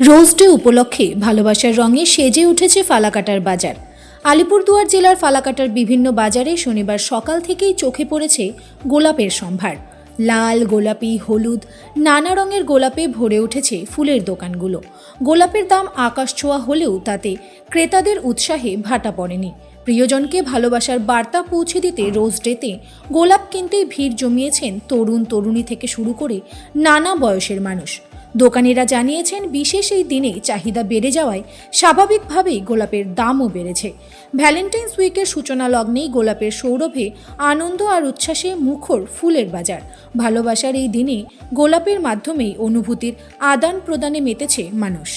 Rose day উপলক্ষে ভালোবাসার রঙে সেজে উঠেছে ফালাকাটার বাজার। আলিপুরদুয়ার জেলার ফালাকাটার বিভিন্ন বাজারে শনিবার সকাল থেকেই চোখে পড়েছে গোলাপের সম্ভার। লাল, গোলাপি, হলুদ, নানা রঙের গোলাপে ভরে উঠেছে ফুলের দোকানগুলো। গোলাপের দাম আকাশ ছোঁয়া হলেও তাতে ক্রেতাদের উৎসাহে ভাটা পড়েনি। প্রিয়জনকে ভালোবাসার বার্তা পৌঁছে দিতে রোজ ডেতে গোলাপ কিনতে ভিড় জমিয়েছেন তরুণ তরুণী থেকে শুরু করে নানা বয়সের মানুষ। দোকানিরা জানিয়েছেন, বিশেষ এই দিনে চাহিদা বেড়ে যাওয়ায় স্বাভাবিকভাবেই গোলাপের দামও বেড়েছে। ভ্যালেন্টাইন্স উইকের সূচনা লগ্নেই গোলাপের সৌরভে আনন্দ আর উচ্ছ্বাসে মুখর ফুলের বাজার। ভালোবাসার এই দিনে গোলাপের মাধ্যমেই অনুভূতির আদান প্রদানে মেতেছে মানুষ।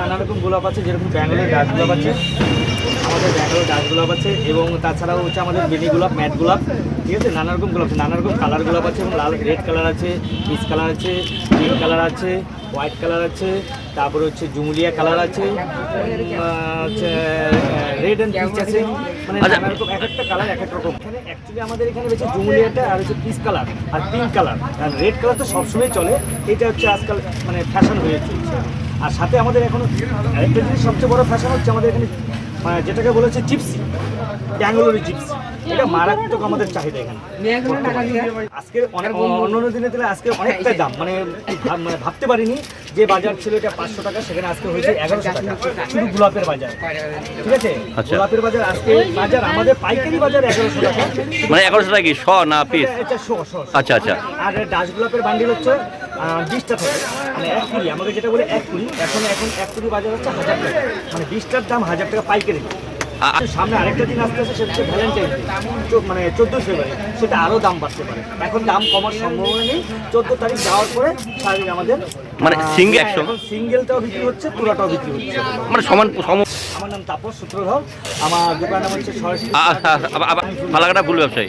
নানা রকম গোলাপ আছে, যেরকম ব্যাঙ্গালোর ডাস গোলাপ আছে। আমাদের ব্যাঙ্গালোর ডাস গোলাপ আছে এবং তাছাড়াও হচ্ছে আমাদের বেনি গোলাপ ম্যাট গোলাপ ঠিক আছে? নানা রকম গোলাপ আছে নানা রকম কালার গোলাপ আছে এবং লাল রেড কালার আছে পিস কালার আছে পিঙ্ক কালার আছে হোয়াইট কালার আছে তারপরে হচ্ছে জুমুলিয়া কালার আছে রেড অ্যান্ড পিচ আছে মানে আচ্ছা। নানা রকম এক একটা কালার এক এক রকম। এখানে অ্যাকচুয়ালি আমাদের এখানে হচ্ছে জুমুলিয়াটা আর হচ্ছে পিস কালার আর পিঙ্ক কালার। আর রেড কালার তো সবসময় চলে এটা হচ্ছে আজকাল মানে ফ্যাশন হয়ে চলছে। আর সাথে আমাদের এখন আরেকটা জিনিস সবচেয়ে বড় ফ্যাশন হচ্ছে আমাদের এখানে মানে যেটাকে বলেছে জিপসি ব্যাঙ্গালোরি জিপসি এটা মারাত্মক আমাদের চাহিদা এখানে। আজকে অনেক অন্য দিনে দিলে আজকে অনেকটা দাম মানে মানে ভাবতে পারিনি। যে বাজার ছিল এটা পাঁচশো টাকা সেখানে আজকে হয়েছে এগারোশো টাকা। শুধু গোলাপের বাজার। ঠিক আছে? আচ্ছা। গোলাপের বাজার আজকে বাজার আমাদের পাইকারি বাজার এগারোশো টাকা। মানে এগারোশো টাকা কি? শ না পিস? আচ্ছা আচ্ছা। আর ডাস গোলাপের বান্ডিল হচ্ছে বিশটা থাকে। মানে এক কুড়ি আমাকে যেটা বলে এক কুড়ি এখন এখন এক কুড়ি বাজার হচ্ছে হাজার টাকা। মানে বিশটার দাম হাজার টাকা পাইকারি। সামনে আরেকটা দিন আসতে আসে সেটা ভ্যালেন্টাইন মানে চোদ্দ ফেব্রুয়ারি সেটা আরও দাম বাড়তে পারে। এখন দাম কমার সম্ভাবনা নেই। চোদ্দ তারিখ যাওয়ার পরে সারাদিন আমাদের মানে সিঙ্গেল হ্যাঁ, এখন সিঙ্গেলটাও বিক্রি হচ্ছে পুরাটাও বিক্রি হচ্ছে। মানে সমান সম আমার নাম তাপস সূত্রধর। আমার দোকান নাম হচ্ছে সরস্বতী ফালাকাটা ফুল ব্যবসায়ী।